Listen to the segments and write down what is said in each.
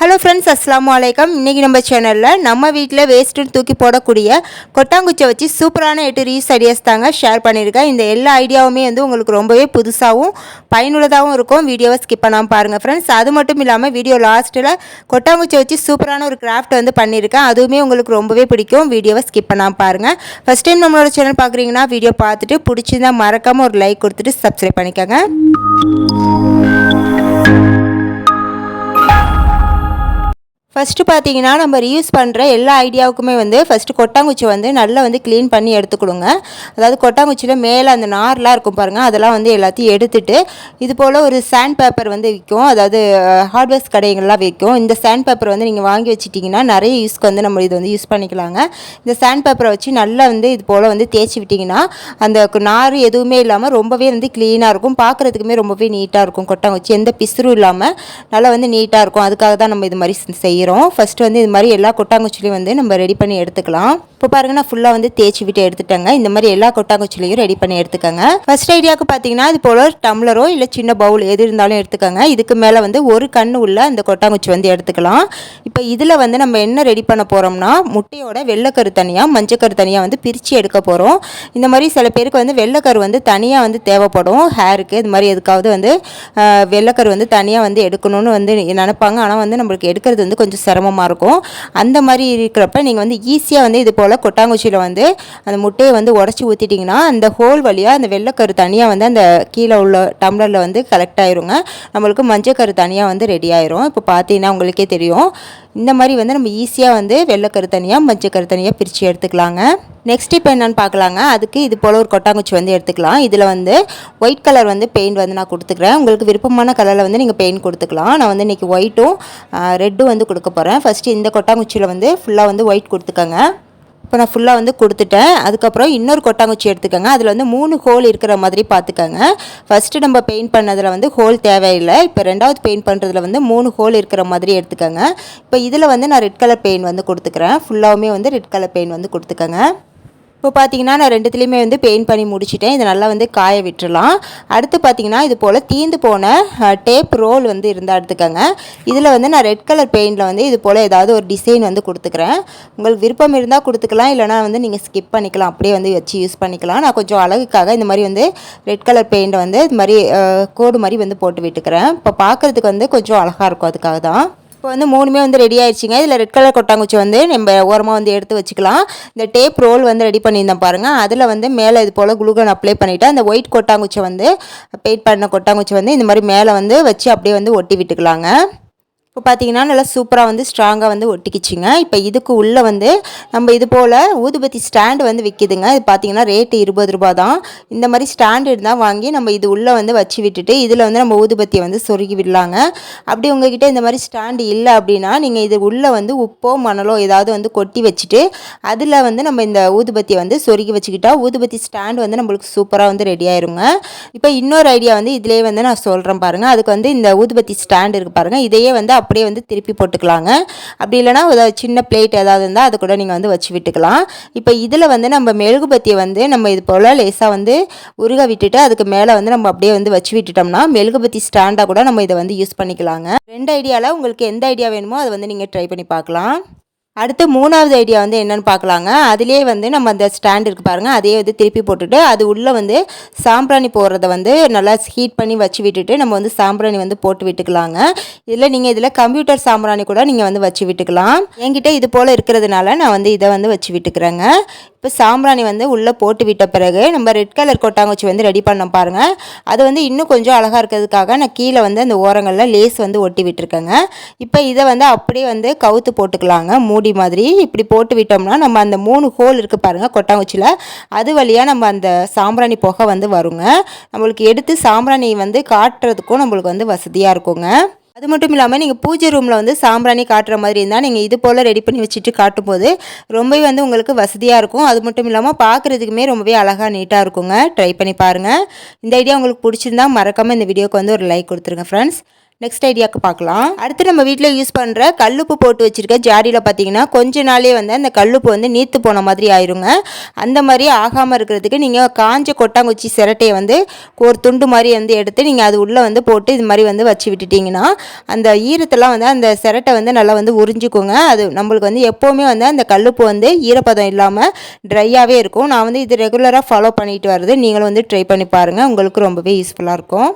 Hello friends அஸ்லாம் வலைக்கம் இன்றைக்கி நம்ம சேனலில் நம்ம வீட்டில் வேஸ்ட்டுன்னு தூக்கி போடக்கூடிய கொட்டாங்குச்சியை வச்சு சூப்பரான எட்டு ரீஸ் ஐடியாஸ் தாங்க ஷேர் பண்ணியிருக்கேன். இந்த எல்லா ஐடியாவுமே வந்து உங்களுக்கு ரொம்பவே புதுசாகவும் பயனுள்ளதாகவும் இருக்கும். வீடியோவை ஸ்கிப் பண்ணாமல் பாருங்கள் ஃப்ரெண்ட்ஸ் அது மட்டும் இல்லாமல் வீடியோ லாஸ்ட்டில் கொட்டாங்குச்சியை வச்சு சூப்பரான ஒரு கிராஃப்ட் வந்து பண்ணியிருக்கேன். அதுவுமே உங்களுக்கு ரொம்பவே பிடிக்கும். வீடியோவை ஸ்கிப் பண்ணாமல் பாருங்கள் ஃபஸ்ட் டைம் நம்மளோட சேனல் பார்க்குறீங்கன்னா வீடியோ பார்த்துட்டு பிடிச்சிருந்தா மறக்காமல் ஒரு லைக் கொடுத்துட்டு சப்ஸ்கிரைப் பண்ணிக்கோங்க. ஃபஸ்ட்டு பார்த்தீங்கன்னா நம்ம ரீயூஸ் பண்ணுற எல்லா ஐடியாவுக்குமே வந்து ஃபஸ்ட்டு கொட்டாங்குச்சி வந்து நல்லா வந்து க்ளீன் பண்ணி எடுத்துக்கொடுங்க. அதாவது கொட்டாங்குச்சியில் மேலே அந்த நார்லாம் இருக்கும் பாருங்கள் அதெல்லாம் வந்து எல்லாத்தையும் எடுத்துட்டு இது போல் ஒரு சாண்ட் பேப்பர் வந்து விற்கும் அதாவது ஹார்ட்வேர்ஸ் கடைகள்லாம் விற்கும் இந்த சாண்ட் பேப்பர் வந்து நீங்கள் வாங்கி வச்சிட்டிங்கன்னா நிறைய யூஸ்க்கு வந்து நம்ம இது வந்து யூஸ் பண்ணிக்கலாங்க. இந்த சாண்ட் பேப்பரை வச்சு நல்லா வந்து இது போல் வந்து தேய்ச்சி விட்டிங்கன்னா அந்த நார் எதுவுமே இல்லாமல் ரொம்பவே வந்து க்ளீனாக இருக்கும். பார்க்குறதுக்குமே ரொம்பவே நீட்டாக இருக்கும் கொட்டாங்குச்சி. எந்த பிசுறும் இல்லாமல் நல்லா வந்து நீட்டாக இருக்கும். அதுக்காக தான் நம்ம இது மாதிரி செய்யும் செய்கிறோம் ஃபஸ்ட்டு வந்து இது மாதிரி எல்லா கொட்டாங்குச்சிலையும் வந்து நம்ம ரெடி பண்ணி எடுத்துக்கலாம். இப்போ பாருங்க நான் ஃபுல்லாக வந்து தேய்ச்சி விட்டு எடுத்துட்டேங்க. இந்த மாதிரி எல்லா கொட்டாங்குச்சிலையும் ரெடி பண்ணி எடுத்துக்கோங்க. ஃபர்ஸ்ட் ஐடியாவுக்கு பார்த்தீங்கன்னா இது போல் டம்ளரோ இல்லை சின்ன பவுல் எது இருந்தாலும் எடுத்துக்கோங்க. இதுக்கு மேலே வந்து ஒரு கண் உள்ள அந்த கொட்டாங்குச்சி வந்து எடுத்துக்கலாம். இப்போ இதில் வந்து நம்ம என்ன ரெடி பண்ண போகிறோம்னா முட்டையோட வெள்ளைக்கரு தனியாக மஞ்சக்கரு தனியாக வந்து பிரித்து எடுக்க போகிறோம் இந்த மாதிரி சில பேருக்கு வந்து வெள்ளைக்கரு வந்து தனியாக வந்து தேவைப்படும். ஹேருக்கு இது மாதிரி எதுக்காவது வந்து வெள்ளைக்கரு வந்து தனியாக வந்து எடுக்கணும்னு வந்து நினைப்பாங்க. ஆனால் வந்து நம்மளுக்கு எடுக்கிறது வந்து கொஞ்சம் கொஞ்சம் சிரமமாக இருக்கும். அந்த மாதிரி இருக்கிறப்ப நீங்கள் வந்து ஈஸியாக வந்து இது போல் கொட்டாங்குச்சியில் வந்து அந்த முட்டையை வந்து உடச்சி ஊற்றிட்டிங்கன்னா அந்த ஹோல் வழியாக அந்த வெள்ளைக்கரு தனியாக வந்து அந்த கீழே உள்ள டம்ளரில் வந்து கலெக்ட் ஆயிருங்க. நம்மளுக்கு மஞ்சக்கரு தனியாக வந்து ரெடி ஆயிரும். இப்போ பார்த்தீங்கன்னா உங்களுக்கே தெரியும். இந்த மாதிரி வந்து நம்ம ஈஸியாக வந்து வெள்ளைக்கரு தனியாக மஞ்சக்கரு தனியாக பிரித்து எடுத்துக்கலாங்க. நெக்ஸ்ட் இப்போ என்னென்னு பார்க்கலாங்க. அதுக்கு இது போல் ஒரு கொட்டாங்குச்சி வந்து எடுத்துக்கலாம். இதில் வந்து ஒயிட் கலர் வந்து பெயிண்ட் வந்து நான் கொடுத்துக்கிறேன். உங்களுக்கு விருப்பமான கலரில் வந்து நீங்கள் பெயிண்ட் கொடுத்துக்கலாம். நான் வந்து இன்றைக்கி ஒயிட்டும் ரெட்டும் வந்து கொடுக்க போகிறேன் ஃபஸ்ட்டு இந்த கொட்டாங்குச்சியில் வந்து ஃபுல்லாக வந்து ஒயிட் கொடுத்துக்கோங்க. இப்போ நான் ஃபுல்லாக வந்து கொடுத்துட்டேன். அதுக்கப்புறம் இன்னொரு கொட்டாங்குச்சி எடுத்துக்கோங்க. அதில் வந்து மூணு ஹோல் இருக்கிற மாதிரி பார்த்துக்கோங்க. ஃபஸ்ட்டு நம்ம பெயிண்ட் பண்ணதில் வந்து ஹோல் தேவையில்லை. இப்போ ரெண்டாவது பெயிண்ட் பண்ணுறதுல வந்து மூணு ஹோல் இருக்கிற மாதிரி எடுத்துக்கோங்க. இப்போ இதில் வந்து நான் ரெட் கலர் பெயிண்ட் வந்து கொடுத்துக்கிறேன். ஃபுல்லாகவுமே வந்து ரெட் கலர் பெயிண்ட் வந்து கொடுத்துக்கோங்க. இப்போ பார்த்தீங்கன்னா நான் ரெண்டுத்துலேயுமே வந்து பெயிண்ட் பண்ணி முடிச்சிட்டேன். இதை நல்லா வந்து காய விட்டுடலாம் அடுத்து பார்த்தீங்கன்னா இது போல் தீந்து போன டேப் ரோல் வந்து இருந்தால் எடுத்துக்கோங்க. இதில் வந்து நான் ரெட் கலர் பெயிண்டில் வந்து இது போல் ஏதாவது ஒரு டிசைன் வந்து கொடுத்துக்கிறேன். உங்களுக்கு விருப்பம் இருந்தால் கொடுத்துக்கலாம். இல்லைனா வந்து நீங்கள் ஸ்கிப் பண்ணிக்கலாம். அப்படியே வந்து வச்சு யூஸ் பண்ணிக்கலாம். நான் கொஞ்சம் அழகுக்காக இந்த மாதிரி வந்து ரெட் கலர் பெயிண்டை வந்து இது மாதிரி கோடு மாதிரி வந்து போட்டு விட்டுக்கிறேன். இப்போ பார்க்குறதுக்கு வந்து கொஞ்சம் அழகாக இருக்கும். அதுக்காக தான் இப்போ வந்து மூணுமே வந்து ரெடி ஆயிடுச்சுங்க. இதில் ரெட் கலர் கொட்டாங்குச்சி வந்து நம்ம ஓரமாக வந்து எடுத்து வச்சுக்கலாம். இந்த டேப் ரோல் வந்து ரெடி பண்ணியிருந்தேன் பாருங்கள் அதில் வந்து மேலே இது போல் குளுகன் அப்ளை பண்ணிவிட்டு அந்த ஒயிட் கொட்டாங்குச்சி வந்து பெயிண்ட் பண்ண கொட்டாங்குச்சி வந்து இந்த மாதிரி மேலே வந்து வச்சு அப்படியே வந்து ஒட்டி விட்டுக்கலாங்க. இப்போ பார்த்தீங்கன்னா நல்லா சூப்பராக வந்து ஸ்ட்ராங்காக வந்து ஒட்டிக்கிச்சிங்க. இப்போ இதுக்கு உள்ளே வந்து நம்ம இது போல் ஊதுபத்தி ஸ்டாண்டு வந்து விற்கிதுங்க இது பார்த்தீங்கன்னா ரேட்டு இருபது ரூபா தான். இந்த மாதிரி ஸ்டாண்டு இருந்தால் வாங்கி நம்ம இது உள்ளே வந்து வச்சு விட்டுட்டு இதில் வந்து நம்ம ஊதுபத்தியை வந்து சொருகி விடலாங்க. அப்படி உங்ககிட்ட இந்த மாதிரி ஸ்டாண்டு இல்லை அப்படின்னா நீங்கள் இது உள்ளே வந்து உப்போ மணலோ ஏதாவது வந்து கொட்டி வச்சுட்டு அதில் வந்து நம்ம இந்த ஊதுபத்தியை வந்து சொருகி வச்சுக்கிட்டா ஊதுபத்தி ஸ்டாண்டு வந்து நம்மளுக்கு சூப்பராக வந்து ரெடி ஆயிருங்க. இப்போ இன்னொரு ஐடியா வந்து இதிலே வந்து நான் சொல்கிறேன் பாருங்கள் அதுக்கு வந்து இந்த ஊதுபத்தி ஸ்டாண்டு இருக்குது பாருங்கள் இதையே வந்து அப்படியே வந்து திருப்பி போட்டுக்கலாங்க. அப்படி இல்லைனா ஒரு சின்ன பிளேட் ஏதாவது இருந்தால் அது கூட நீங்கள் வந்து வச்சு விட்டுக்கலாம். இப்போ இதில் வந்து நம்ம மெழுகுபத்தியை வந்து நம்ம இது போல் லேசாக வந்து உருக விட்டுட்டு அதுக்கு மேலே வந்து நம்ம அப்படியே வந்து வச்சு விட்டுட்டோம்னா மெழுகுபத்தி ஸ்டாண்டாக கூட நம்ம இதை வந்து யூஸ் பண்ணிக்கலாங்க. ரெண்டு ஐடியாவில் உங்களுக்கு எந்த ஐடியா வேணுமோ அதை வந்து நீங்கள் ட்ரை பண்ணி பார்க்கலாம். அடுத்து மூணாவது ஐடியா வந்து என்னென்னு பார்க்கலாங்க. அதிலே வந்து நம்ம அந்த ஸ்டாண்ட் இருக்குது பாருங்கள் அதையே வந்து திருப்பி போட்டுட்டு அது உள்ளே வந்து சாம்பிராணி போடுறத வந்து நல்லா ஹீட் பண்ணி வச்சு விட்டுட்டு நம்ம வந்து சாம்பிராணி வந்து போட்டு விட்டுக்கலாங்க. இதில் நீங்கள் இதில் கம்ப்யூட்டர் சாம்பிராணி கூட நீங்கள் வந்து வச்சு விட்டுக்கலாம். என்கிட்ட இது போல் இருக்கிறதுனால நான் வந்து இதை வந்து வச்சு விட்டுக்கிறேங்க. இப்போ சாம்பிராணி வந்து உள்ளே போட்டு விட்ட பிறகு நம்ம ரெட் கலர் கொட்டாங்குச்சி வந்து ரெடி பண்ண பாருங்கள் அது வந்து இன்னும் கொஞ்சம் அழகாக இருக்கிறதுக்காக நான் கீழே வந்து அந்த ஓரங்களில் லேஸ் வந்து ஒட்டி விட்டுருக்கேங்க. இப்போ இதை வந்து அப்படியே வந்து கவுத்து போட்டுக்கலாங்க. மூடி மாதிரி இப்படி போட்டு விட்டோம்னா நம்ம அந்த மூணு ஹோல் இருக்குது பாருங்கள் கொட்டாங்குச்சியில் அது வழியாக நம்ம அந்த சாம்பிராணி புகை வந்து வருங்க. நம்மளுக்கு எடுத்து சாம்பிராணி வந்து காட்டுறதுக்கும் நம்மளுக்கு வந்து வசதியாக இருக்குங்க. அது மட்டும் இல்லாமல் நீங்கள் பூஜை ரூமில் வந்து சாம்பிராணி காட்டுற மாதிரி இருந்தால் நீங்கள் இது போல் ரெடி பண்ணி வச்சுட்டு காட்டும்போது ரொம்பவே வந்து உங்களுக்கு வசதியாக இருக்கும். அது மட்டும் இல்லாமல் பார்க்குறதுக்குமே ரொம்பவே அழகாக நீட்டாக இருக்குங்க. ட்ரை பண்ணி பாருங்கள் இந்த ஐடியா உங்களுக்கு பிடிச்சிருந்தா மறக்காமல் இந்த வீடியோக்கு வந்து ஒரு லைக் கொடுத்துருங்க ஃப்ரெண்ட்ஸ் நெக்ஸ்ட் ஐடியாவுக்கு பார்க்கலாம். அடுத்து நம்ம வீட்டில் யூஸ் பண்ணுற கல்லுப்பு போட்டு வச்சுருக்க ஜாடியில் பார்த்தீங்கன்னா கொஞ்ச நாளே வந்து அந்த கல்லுப்பு வந்து நீத்து போன மாதிரி ஆயிருங்க. அந்த மாதிரி ஆகாமல் இருக்கிறதுக்கு நீங்கள் காஞ்ச கொட்டாங்குச்சி சிரட்டையை வந்து ஒரு துண்டு மாதிரி வந்து எடுத்து நீங்கள் அது உள்ளே வந்து போட்டு இது மாதிரி வந்து வச்சு விட்டுட்டிங்கன்னா அந்த ஈரத்தெல்லாம் வந்து அந்த சிரட்டை வந்து நல்லா வந்து உறிஞ்சிக்கோங்க. அது நம்மளுக்கு வந்து எப்போவுமே வந்து அந்த கல்லுப்பு வந்து ஈரப்பதம் இல்லாமல் ட்ரையாகவே இருக்கும். நான் வந்து இது ரெகுலராக ஃபாலோ பண்ணிட்டு வருது நீங்களும் வந்து ட்ரை பண்ணி பாருங்கள் உங்களுக்கு ரொம்பவே யூஸ்ஃபுல்லாக இருக்கும்.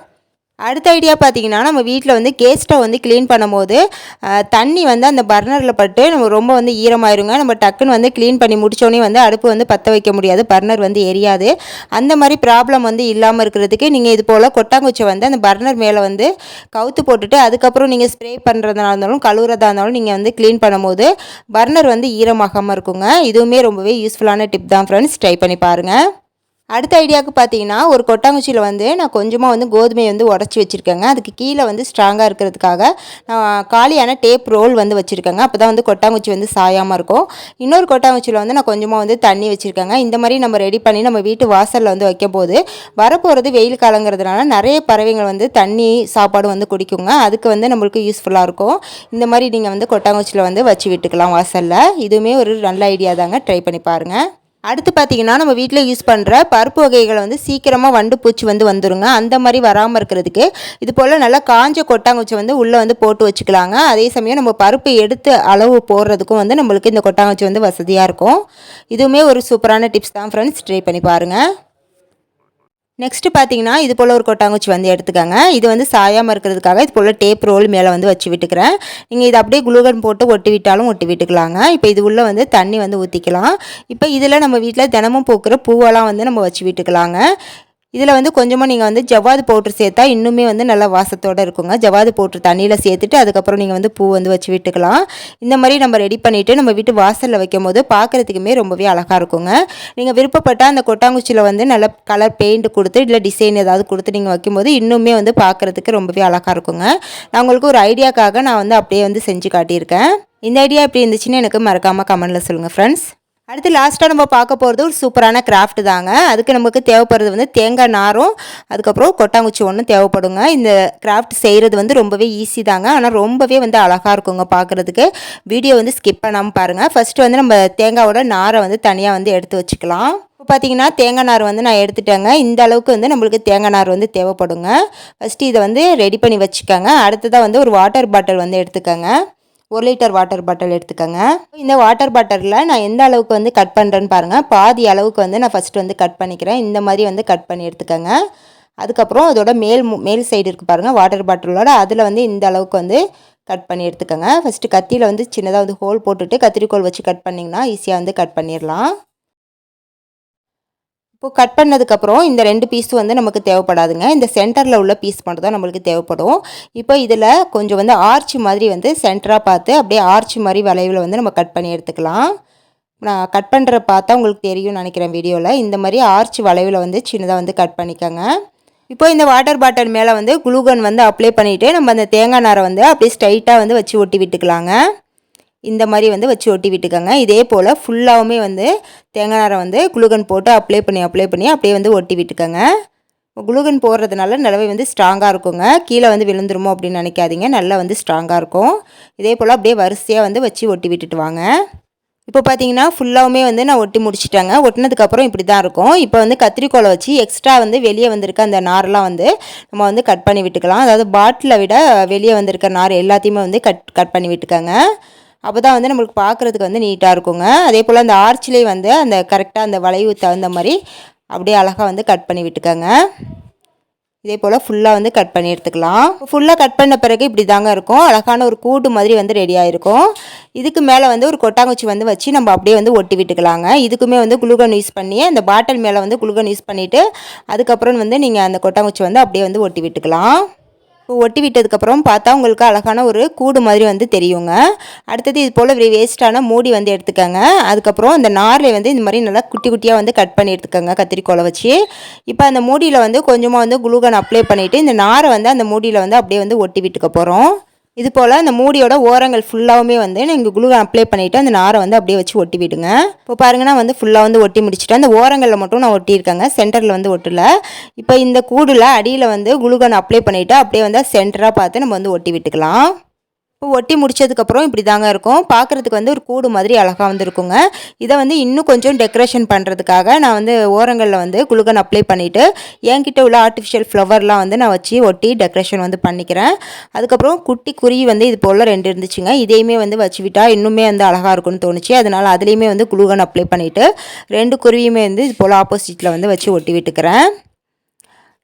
அடுத்த ஐடியா பார்த்தீங்கன்னா நம்ம வீட்டில் வந்து கேஸ் ஸ்டவ் வந்து க்ளீன் பண்ணும்போது தண்ணி வந்து அந்த பர்னரில் பட்டு நம்ம ரொம்ப வந்து ஈரமாயிருங்க. நம்ம டக்குன்னு வந்து க்ளீன் பண்ணி முடித்தோடனே வந்து அடுப்பு வந்து பற்ற வைக்க முடியாது. பர்னர் வந்து எரியாது. அந்த மாதிரி ப்ராப்ளம் வந்து இல்லாமல் இருக்கிறதுக்கு நீங்கள் இது போல் கொட்டாங்குச்சி வந்து அந்த பர்னர் மேலே வந்து கவுத்து போட்டுட்டு அதுக்கப்புறம் நீங்கள் ஸ்ப்ரே பண்ணுறதா இருந்தாலும் கழுவுறதா இருந்தாலும் நீங்கள் வந்து க்ளீன் பண்ணும்போது பர்னர் வந்து ஈரமாகாமல் இருக்குங்க. இதுவுமே ரொம்பவே யூஸ்ஃபுல்லான டிப் தான் ஃப்ரெண்ட்ஸ் ட்ரை பண்ணி பாருங்கள் அடுத்த ஐடியாவுக்கு பார்த்தீங்கன்னா ஒரு கொட்டாங்குச்சியில் வந்து நான் கொஞ்சமாக வந்து கோதுமையை வந்து உடச்சி வச்சுருக்கேங்க. அதுக்கு கீழே வந்து ஸ்ட்ராங்காக இருக்கிறதுக்காக நான் காலியான டேப் ரோல் வந்து வச்சுருக்கேங்க. அப்போ தான் வந்து கொட்டாங்குச்சி வந்து சாயாமல் இருக்கும். இன்னொரு கொட்டாங்குச்சியில் வந்து நான் கொஞ்சமாக வந்து தண்ணி வச்சுருக்கேங்க. இந்த மாதிரி நம்ம ரெடி பண்ணி நம்ம வீட்டு வாசலில் வந்து வைக்கும் போது வரப்போகிறது வெயில் காலங்கிறதுனால நிறைய பறவைகள் வந்து தண்ணி சாப்பாடு வந்து குடிக்குங்க. அதுக்கு வந்து நம்மளுக்கு யூஸ்ஃபுல்லாக இருக்கும். இந்த மாதிரி நீங்கள் வந்து கொட்டாங்குச்சியில் வந்து வச்சு விட்டுக்கலாம் வாசலில். இதுவுமே ஒரு நல்ல ஐடியா தாங்க ட்ரை பண்ணி பாருங்கள் அடுத்து பார்த்தீங்கன்னா நம்ம வீட்டில் யூஸ் பண்ணுற பருப்பு வகைகளை வந்து சீக்கிரமாக வண்டு பூச்சி வந்து வந்துருங்க. அந்த மாதிரி வராமல் இருக்கிறதுக்கு இது போல் நல்லா காஞ்ச கொட்டாங்குச்சி வந்து உள்ளே வந்து போட்டு வச்சுக்கலாங்க. அதே சமயம் நம்ம பருப்பு எடுத்து அளவு போடுறதுக்கும் வந்து நம்மளுக்கு இந்த கொட்டாங்குச்சி வந்து வசதியாக இருக்கும். இதுவுமே ஒரு சூப்பரான டிப்ஸ் தான் ஃப்ரெண்ட்ஸ் ட்ரை பண்ணி பாருங்கள் நெக்ஸ்ட்டு பார்த்தீங்கன்னா இது போல் ஒரு கொட்டாங்குச்சி வந்து எடுத்துக்கோங்க. இது வந்து சாயாமல் இருக்கிறதுக்காக இது போல் டேப் ரோல் மேலே வந்து வச்சு விட்டுக்கிறேன். நீங்கள் இதை அப்படியே குளுகன் போட்டு ஒட்டி விட்டாலும் ஒட்டி விட்டுக்கலாங்க. இப்போ இது உள்ளே வந்து தண்ணி வந்து ஊற்றிக்கலாம் இப்போ இதில் நம்ம வீட்டில் தினமும் பூக்கிற பூவெல்லாம் வந்து நம்ம வச்சு விட்டுக்கலாங்க. இதில் வந்து கொஞ்சமாக நீங்கள் வந்து ஜவ்வாது பவுட்ரு சேர்த்தா இன்னுமே வந்து நல்லா வாசத்தோடு இருக்குங்க. ஜவ்வாது பவுட்ரு தண்ணியில் சேர்த்துட்டு அதுக்கப்புறம் நீங்கள் வந்து பூ வந்து வச்சு விட்டுக்கலாம். இந்த மாதிரி நம்ம ரெடி பண்ணிவிட்டு நம்ம வீட்டு வாசலில் வைக்கும் போது பார்க்குறதுக்குமே ரொம்பவே அழகாக இருக்குங்க. நீங்கள் விருப்பப்பட்டால் அந்த கொட்டாங்குச்சியில் வந்து நல்ல கலர் பெயிண்ட் கொடுத்து இல்லை டிசைன் ஏதாவது கொடுத்து நீங்கள் வைக்கும்போது இன்னுமே வந்து பார்க்குறதுக்கு ரொம்பவே அழகாக இருக்குங்க. நான் உங்களுக்கு ஒரு ஐடியாக்காக நான் வந்து அப்படியே வந்து செஞ்சு காட்டியிருக்கேன். இந்த ஐடியா எப்படி இருந்துச்சுன்னு எனக்கு மறக்காமல் கமெண்டில் சொல்லுங்கள் ஃப்ரெண்ட்ஸ் அடுத்து லாஸ்ட்டாக நம்ம பார்க்க போகிறது ஒரு சூப்பரான கிராஃப்ட் தாங்க. அதுக்கு நமக்கு தேவைப்படுறது வந்து தேங்காய் நாரும் அதுக்கப்புறம் கொட்டாங்குச்சி ஒன்றும் தேவைப்படுங்க. இந்த கிராஃப்ட் செய்கிறது வந்து ரொம்பவே ஈஸி தாங்க. ஆனால் ரொம்பவே வந்து அழகாக இருக்குங்க பார்க்குறதுக்கு. வீடியோ வந்து ஸ்கிப் பண்ணாமல் பாருங்கள் ஃபஸ்ட்டு வந்து நம்ம தேங்காவோட நாரை வந்து தனியாக வந்து எடுத்து வச்சுக்கலாம். இப்போ பார்த்தீங்கன்னா தேங்காய் நார் வந்து நான் எடுத்துட்டேங்க. இந்த அளவுக்கு வந்து நம்மளுக்கு தேங்காய் நார் வந்து தேவைப்படுங்க. ஃபஸ்ட்டு இதை வந்து ரெடி பண்ணி வச்சுக்கோங்க. அடுத்ததாக வந்து ஒரு வாட்டர் பாட்டில் வந்து எடுத்துக்கோங்க. ஒரு லிட்டர் வாட்டர் பாட்டில் எடுத்துக்கோங்க. இந்த வாட்டர் பாட்டிலில் நான் எந்த அளவுக்கு வந்து கட் பண்ணுறேன்னு பாருங்கள் பாதி அளவுக்கு வந்து நான் ஃபஸ்ட்டு வந்து கட் பண்ணிக்கிறேன். இந்த மாதிரி வந்து கட் பண்ணி எடுத்துக்கோங்க. அதுக்கப்புறம் அதோட மேல் மு- மேல் சைடு இருக்குது பாருங்கள் வாட்டர் பாட்டிலோட அதில் வந்து இந்த அளவுக்கு வந்து கட் பண்ணி எடுத்துக்கோங்க. ஃபஸ்ட்டு கத்தியில் வந்து சின்னதாக வந்து ஹோல் போட்டுட்டு கத்திரிக்கோல் வச்சு கட் பண்ணிங்கன்னா ஈஸியாக வந்து கட் பண்ணிடலாம். இப்போ கட் பண்ணதுக்கப்புறம் இந்த ரெண்டு பீஸும் வந்து நமக்கு தேவைப்படாதுங்க. இந்த சென்டரில் உள்ள பீஸ் மட்டும் தான் நம்மளுக்கு தேவைப்படும். இப்போ இதில் கொஞ்சம் வந்து ஆர்ச் மாதிரி வந்து சென்டராக பார்த்து அப்படியே ஆர்ச் மாதிரி வளைவில் வந்து நம்ம கட் பண்ணி எடுத்துக்கலாம். நான் கட் பண்ணுற பார்த்தா உங்களுக்கு தெரியும்னு நினைக்கிறேன் வீடியோவில் இந்த மாதிரி ஆர்ச் வளைவில் வந்து சின்னதாக வந்து கட் பண்ணிக்கோங்க. இப்போ இந்த வாட்டர் பாட்டில் மேலே வந்து குளுகன் வந்து அப்ளை பண்ணிவிட்டு நம்ம அந்த தேங்காய் நாரை வந்து அப்படியே ஸ்ட்ரைட்டாக வந்து வச்சு ஒட்டி விட்டுக்கலாங்க. இந்த மாதிரி வந்து வச்சு ஒட்டி விட்டுக்கோங்க. இதே போல் ஃபுல்லாகவுமே வந்து தேங்காய் நாரை வந்து குளுகன் போட்டு அப்ளை பண்ணி அப்ளை பண்ணி அப்படியே வந்து ஒட்டி விட்டுக்கோங்க. குளுகன் போடுறதுனால நல்லாவே வந்து ஸ்ட்ராங்காக இருக்குங்க. கீழே வந்து விழுந்துருமோ அப்படின்னு நினைக்காதீங்க. நல்லா வந்து ஸ்ட்ராங்காக இருக்கும். இதே போல் அப்படியே வரிசையாக வந்து வச்சு ஒட்டி விட்டுட்டு வாங்க. இப்போ பார்த்தீங்கன்னா ஃபுல்லாகவுமே வந்து நான் ஒட்டி முடிச்சிட்டேங்க. ஒட்டினதுக்கப்புறம் இப்படி தான் இருக்கும். இப்போ வந்து கத்திரிக்கோலை வச்சு எக்ஸ்ட்ரா வந்து வெளியே வந்திருக்க அந்த நார்லாம் வந்து நம்ம வந்து கட் பண்ணி விட்டுக்கலாம். அதாவது பாட்டிலை விட வெளியே வந்திருக்க நார் எல்லாத்தையுமே வந்து கட் கட் பண்ணி விட்டுக்கோங்க. அப்போ தான் வந்து நம்மளுக்கு பார்க்குறதுக்கு வந்து நீட்டாக இருக்குங்க. அதே போல் அந்த ஆர்ச்சிலே வந்து அந்த கரெக்டாக அந்த வளைவு தகுந்த மாதிரி அப்படியே அழகாக வந்து கட் பண்ணி விட்டுக்கோங்க. இதே போல் ஃபுல்லாக வந்து கட் பண்ணி எடுத்துக்கலாம். ஃபுல்லாக கட் பண்ண பிறகு இப்படி தாங்க இருக்கும். அழகான ஒரு கூடு மாதிரி வந்து ரெடியாக இருக்கும் இதுக்கு மேலே வந்து ஒரு கொட்டாங்குச்சி வந்து வச்சு நம்ம அப்படியே வந்து ஒட்டி விட்டுக்கலாங்க. இதுக்குமே வந்து குளுகன் யூஸ் பண்ணி அந்த பாட்டில் மேலே வந்து குளுகன் யூஸ் பண்ணிவிட்டு அதுக்கப்புறம் வந்து நீங்கள் அந்த கொட்டாங்குச்சி வந்து அப்படியே வந்து ஒட்டி விட்டுக்கலாம். ஒட்டி விட்டதுக்கப்புறம் பார்த்தா உங்களுக்கு அழகான ஒரு கூடு மாதிரி வந்து தெரியுங்க. அடுத்தது இது போல் வேஸ்ட்டான மூடி வந்து எடுத்துக்கோங்க. அதுக்கப்புறம் அந்த நாரில் வந்து இந்த மாதிரி நல்லா குட்டி குட்டியாக வந்து கட் பண்ணி எடுத்துக்கோங்க கத்திரிக்கோலை வச்சு. இப்போ அந்த மூடியில் வந்து கொஞ்சமாக வந்து குளுகன் அப்ளை பண்ணிவிட்டு இந்த நாரை வந்து அந்த மூடியில் வந்து அப்படியே வந்து ஒட்டி விட்டுக்க போகிறோம் இது போல் அந்த மூடியோட ஓரங்கள் ஃபுல்லாகவுமே வந்து நீங்கள் குளூ அப்ளை பண்ணிவிட்டு அந்த நாரை வந்து அப்படியே வச்சு ஒட்டி விடுங்க. இப்போ பாருங்கன்னா நான் வந்து ஃபுல்லாக வந்து ஒட்டி முடிச்சுட்டு அந்த ஓரங்களில் மட்டும் நான் ஒட்டியிருக்கேங்க. சென்டரில் வந்து ஒட்டல. இப்போ இந்த கூடில் அடியில் வந்து குளுகன் அப்ளை பண்ணிவிட்டு அப்படியே வந்து சென்டராக பார்த்து நம்ம வந்து ஒட்டி விட்டுக்கலாம். இப்போ ஒட்டி முடிச்சதுக்கப்புறம் இப்படி தாங்க இருக்கும். பார்க்குறதுக்கு வந்து ஒரு கூடு மாதிரி அழகாக வந்துருக்குங்க. இதை வந்து இன்னும் கொஞ்சம் டெக்கரேஷன் பண்ணுறதுக்காக நான் வந்து ஓரங்களில் வந்து குழுகன் அப்ளை பண்ணிவிட்டு என்கிட்ட உள்ள ஆர்டிஃபிஷியல் ஃப்ளவர்லாம் வந்து நான் வச்சு ஒட்டி டெக்கரேஷன் வந்து பண்ணிக்கிறேன். அதுக்கப்புறம் குட்டி குருவி வந்து இது போல் ரெண்டு இருந்துச்சுங்க. இதையுமே வந்து வச்சு விட்டால் இன்னுமே வந்து அழகாக இருக்கும்னு தோணுச்சு. அதனால் அதுலேயுமே வந்து குளுகன் அப்ளை பண்ணிவிட்டு ரெண்டு குருவியுமே வந்து இது போல் ஆப்போசிட்டில் வந்து வச்சு ஒட்டி விட்டுக்கிறேன்.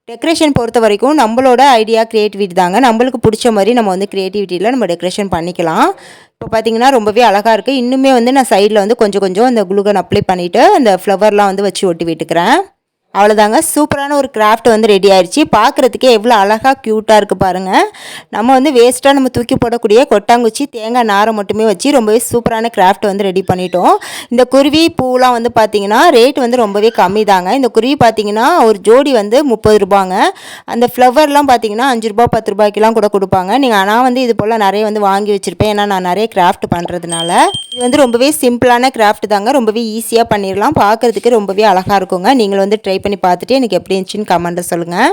டெக்கரேஷன் பொறுத்த வரைக்கும் நம்மளோட ஐடியா க்ரியேட்டிவிட்டி தாங்க. நம்மளுக்கு பிடிச்ச மாதிரி நம்ம வந்து க்ரியேட்டிவிட்டியில் நம்ம டெக்கரேஷன் பண்ணிக்கலாம். இப்போ பார்த்தீங்கன்னா ரொம்பவே அழகாக இருக்குது இன்னுமே வந்து நான் சைடில் வந்து கொஞ்சம் கொஞ்சம் அந்த குளுகன் அப்ளை பண்ணிவிட்டு அந்த ஃப்ளவர்லாம் வந்து வச்சு ஒட்டி விட்டுக்கிறேன். அவ்வளோதாங்க சூப்பரான ஒரு கிராஃப்ட் வந்து ரெடி ஆயிடுச்சு பார்க்குறதுக்கே எவ்வளோ அழகாக க்யூட்டாக இருக்குது பாருங்கள் நம்ம வந்து வேஸ்ட்டாக நம்ம தூக்கி போடக்கூடிய கொட்டாங்குச்சி தேங்காய் நாரை மட்டுமே வச்சு ரொம்பவே சூப்பரான கிராஃப்ட் வந்து ரெடி பண்ணிட்டோம். இந்த குருவி பூலாம் வந்து பார்த்திங்கன்னா ரேட் வந்து ரொம்பவே கம்மி தாங்க இந்த குருவி பார்த்திங்கன்னா ஒரு ஜோடி வந்து முப்பது ரூபாங்க. அந்த ஃப்ளவர்லாம் பார்த்திங்கன்னா அஞ்சு ரூபா பத்து ரூபாய்க்கெலாம் கூட கொடுப்பாங்க. நீங்கள் ஆனால் வந்து இது போல் நிறைய வந்து வாங்கி வச்சுருப்பேன். ஏன்னா நான் நிறைய கிராஃப்ட் பண்ணுறதுனால இது வந்து ரொம்பவே சிம்பிளான கிராஃப்ட் தாங்க. ரொம்பவே ஈஸியாக பண்ணிடலாம். பார்க்குறதுக்கு ரொம்பவே அழகாக இருக்குங்க. நீங்கள் வந்து ட்ரை பண்ணி பார்த்துட்டு எனக்கு எப்படி இருந்துச்சுன்னு கமெண்ட்டில் சொல்லுங்கள்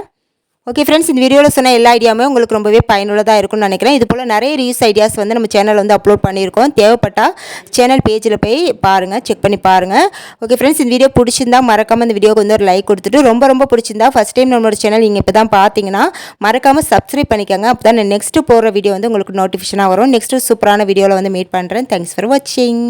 ஓகே ஃப்ரெண்ட்ஸ் இந்த வீடியோவில் சொன்ன எல்லா ஐடியாவுமே உங்களுக்கு ரொம்பவே பயனுள்ளதாக இருக்கும்னு நினைக்கிறேன். இது போல் நிறைய ரீயூஸ் ஐடியாஸ் வந்து நம்ம சேனல் வந்து அப்லோட் பண்ணியிருக்கோம். தேவைப்பட்டால் சேனல் பேஜில் போய் பாருங்கள் செக் பண்ணி பாருங்கள் ஓகே ஃப்ரெண்ட்ஸ் இந்த வீடியோ பிடிச்சிருந்தா மறக்காமல் இந்த வீடியோக்கு வந்து ஒரு லைக் கொடுத்துட்டு ரொம்ப ரொம்ப பிடிச்சிருந்தா ஃபஸ்ட் டைம் நம்மளோட சேனல் நீங்கள் இப்போ தான் பார்த்தீங்கன்னா மறக்காமல் சப்ஸ்கிரைப் பண்ணிக்கோங்க. அப்போ தான் நெக்ஸ்ட்டு போகிற வீடியோ வந்து உங்களுக்கு நோட்டிஃபிகேஷனாக வரும். நெக்ஸ்ட்டு சூப்பரான வீடியோவில் வந்து மீட் பண்ணுறேன் தேங்க்ஸ் ஃபார் வாட்சிங்